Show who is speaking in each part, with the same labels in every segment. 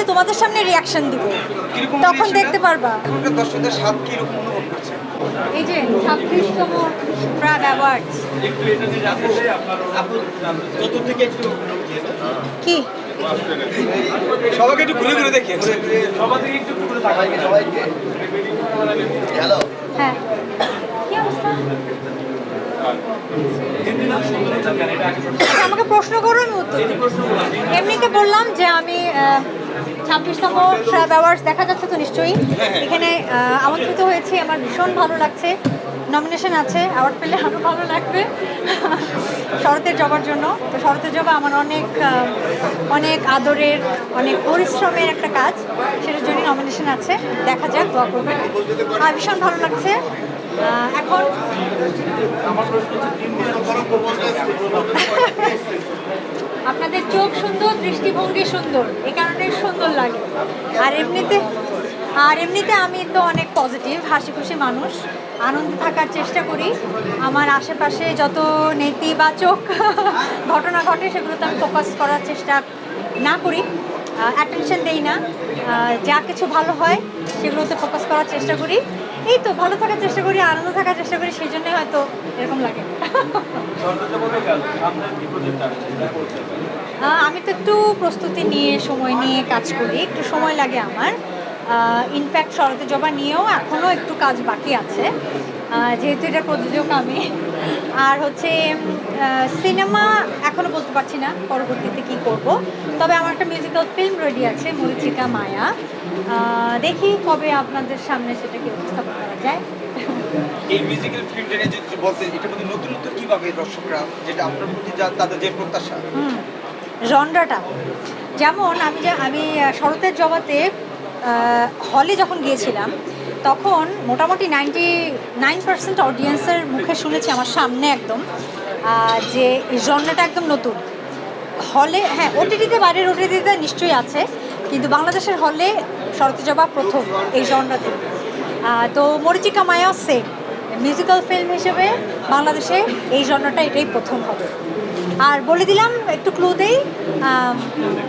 Speaker 1: তাহলে তোমাদের সামনে রিয়াকশন দিব। তখন দেখতে পারবা।
Speaker 2: দর্শকদের স্বাদ কীরকম অনুভব করছে?
Speaker 1: এই যে ছাব্বিশতম প্রাগ অ্যাওয়ার্ডস
Speaker 2: আপু চতুর্দিকে একটু
Speaker 1: কি
Speaker 2: সবাইকে একটু ঘুরে ঘুরে দেখি
Speaker 1: হ্যাঁ। কি অবস্থা? আমাকে প্রশ্ন করো আমি উত্তর এমনিতে বললাম যে আমি ছাব্বিশতম ট্র্যাব অ্যাওয়ার্ডস দেখা যাচ্ছে তো নিশ্চয়ই। এখানে আমন্ত্রিত হয়েছি, আমার ভীষণ ভালো লাগছে। নমিনেশন আছে অ্যাওয়ার্ড পেলে আরও ভালো লাগবে। শরতের জবার জন্য। তো শরতের জবা আমার অনেক অনেক আদরের, অনেক পরিশ্রমের একটা কাজ। সেটার জন্য নমিনেশন আছে। দেখা যাক, দোয়া করবেন। আর ভীষণ ভালো লাগছে। এখন আপনাদের চোখ সুন্দর, দৃষ্টিভঙ্গি সুন্দর। কারণে সুন্দর লাগে। আর এমনিতে আর এমনিতে আমি তো অনেক পজিটিভ হাসি খুশি মানুষ। আনন্দে থাকার চেষ্টা করি। আমার আশেপাশে যত নেতিবাচক ঘটনা ঘটে, সেগুলোতে আমি ফোকাস করার চেষ্টা না করি। অ্যাটেনশন দেই না। যা কিছু ভালো হয়, সেগুলোতে ফোকাস করার চেষ্টা করি। এই তো, ভালো থাকার চেষ্টা করি, আনন্দ থাকার চেষ্টা করি, সেই জন্যই হয়তো এরকম লাগে। আমি তো একটু প্রস্তুতি নিয়ে সময় নিয়ে কাজ করি একটু সময় লাগে আমার। ইনফ্যাক্ট শরতে জবা নিয়েও এখনও একটু কাজ বাকি আছে। যেহেতু এটা প্রযোজক আমি। আর হচ্ছে সিনেমা এখনও বলতে পারছি না পরবর্তীতে কি করব। তবে আমার একটা মিউজিক্যাল ফিল্ম রেডি আছে মরিচিকা মায়া। দেখি কবে আপনাদের সামনে সেটাকে উপস্থাপন করা যায়।
Speaker 2: এই মিউজিক্যাল যদি বলতে এটার মধ্যে নতুন নতুন কি পাবে দর্শকরা যেটা আপনার প্রতি তাদের যে প্রত্যাশা
Speaker 1: জনরাটা। যেমন আমি যে, আমি শরতের জবাতে হলে যখন গিয়েছিলাম, তখন মোটামুটি নাইনটি নাইন পার্সেন্ট অডিয়েন্সের মুখে শুনেছি আমার সামনে একদম যে জনরাটা একদম নতুন। হলে হ্যাঁ ওটিটিতে বাইরের ওটিটিতে নিশ্চয়ই আছে, কিন্তু বাংলাদেশের হলে শরতের জবা প্রথম এই জনরাতে। তো মরিচিকা মায়া সেম মিউজিক্যাল ফিল্ম হিসেবে বাংলাদেশে এই জনরাটা এটাই প্রথম হবে। আর বলে দিলাম একটু ক্লু দেই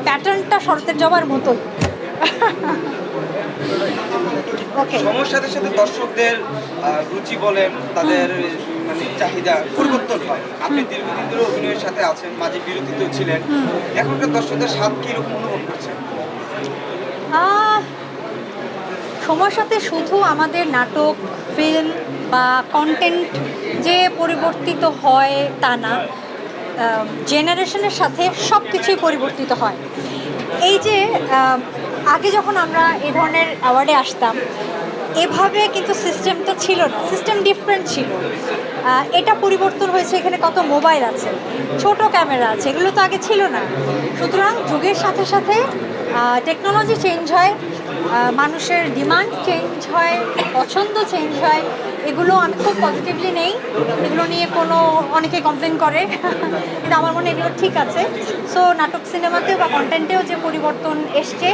Speaker 1: প্যাটার্নটা শরতের জবার মতোই। ওকে
Speaker 2: সময়ের সাথে সাথে দর্শকদের রুচি বলেন তাদের মানে চাহিদা পরিবর্তন হয়। আপনি দীর্ঘদিন ধরে অভিনয়ের সাথে আছেন মাঝে বিরতিতেও ছিলেন। এখনকার দর্শকদের স্বাদ কীরকম অনুভব করছেন?
Speaker 1: সময়ের সাথে শুধু আমাদের নাটক ফিল্ম বা কন্টেন্ট যে পরিবর্তিত হয় তা না। জেনারেশনের সাথে সব কিছুই পরিবর্তিত হয়। এই যে আগে যখন আমরা এ ধরনের অ্যাওয়ার্ডে আসতাম, এভাবে কিন্তু সিস্টেম তো ছিল না। সিস্টেম ডিফারেন্ট ছিল। এটা পরিবর্তন হয়েছে, এখানে কত মোবাইল আছে, ছোট ক্যামেরা আছে, এগুলো তো আগে ছিল না। সুতরাং যুগের সাথে সাথে টেকনোলজি চেঞ্জ হয় মানুষের ডিমান্ড চেঞ্জ হয়, পছন্দ চেঞ্জ হয়, এগুলো আমি খুব পজিটিভলি নেই। এগুলো নিয়ে কোনো, অনেকে কমপ্লেন করে, কিন্তু আমার মনে এগুলো ঠিক আছে। সো নাটক সিনেমাতেও বা কন্টেন্টেও যে পরিবর্তন এসছে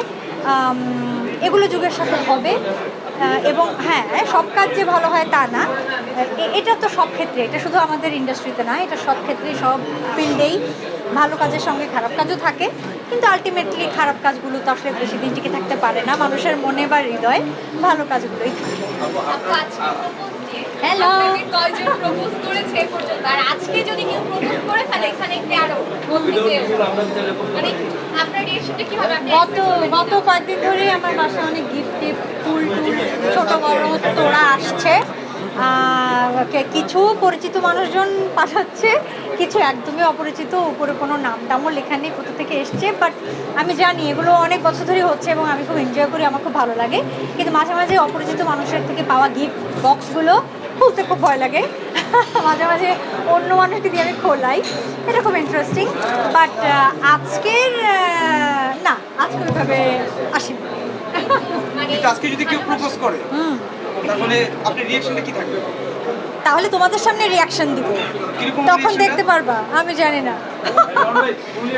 Speaker 1: এগুলো যুগের সাথে হবে। এবং হ্যাঁ সব কাজ যে ভালো হয় তা না। এটা তো সব ক্ষেত্রে, এটা শুধু আমাদের ইন্ডাস্ট্রিতে না, এটা সব ক্ষেত্রে সব ফিল্ডেই ভালো কাজের সঙ্গে খারাপ কাজও থাকে। কিন্তু আলটিমেটলি খারাপ কাজগুলো তো আসলে বেশি দিন টিকে থাকতে পারে না। মানুষের মনে বা হৃদয় ভালো কাজগুলোই থাকে। Hello.
Speaker 3: আপনাকে কয়জন প্রপোজ করেছে পর্যন্ত? আর আজকে যদি কেউ প্রপোজ করে ফেলে এখানে একটু আরও মানে আপনার রিয়েকশনটা কি হবে
Speaker 1: গত গত কয়েকদিন ধরে আমার বাসায় অনেক গিফট টিফট ফুল টুল ছোট বড় তোড়া আসছে। কিছু পরিচিত মানুষজন পাঠাচ্ছে কিছু একদমই অপরিচিত উপরে কোনো নাম টামও লেখা নেই কোথা থেকে এসছে বাট আমি জানি এগুলো অনেক বছর ধরে হচ্ছে এবং আমি খুব এনজয় করি আমার খুব ভালো লাগে। কিন্তু মাঝে মাঝে অপরিচিত মানুষের থেকে পাওয়া গিফট বক্সগুলো খুলতে খুব ভয় লাগে। মাঝে মাঝে অন্য মানুষকে দিয়ে আমি খোলাই। এটা খুব ইন্টারেস্টিং বাট আজকের না আজকে ওইভাবে
Speaker 3: মানে
Speaker 2: আজকে যদি কেউ প্রপোজ করে
Speaker 1: হুম।
Speaker 2: তাহলে আপনার রিয়েকশনটা কি থাকবে?
Speaker 1: তাহলে তোমাদের সামনে রিয়াকশন দিব। তখন দেখতে পারবা আমি জানি না।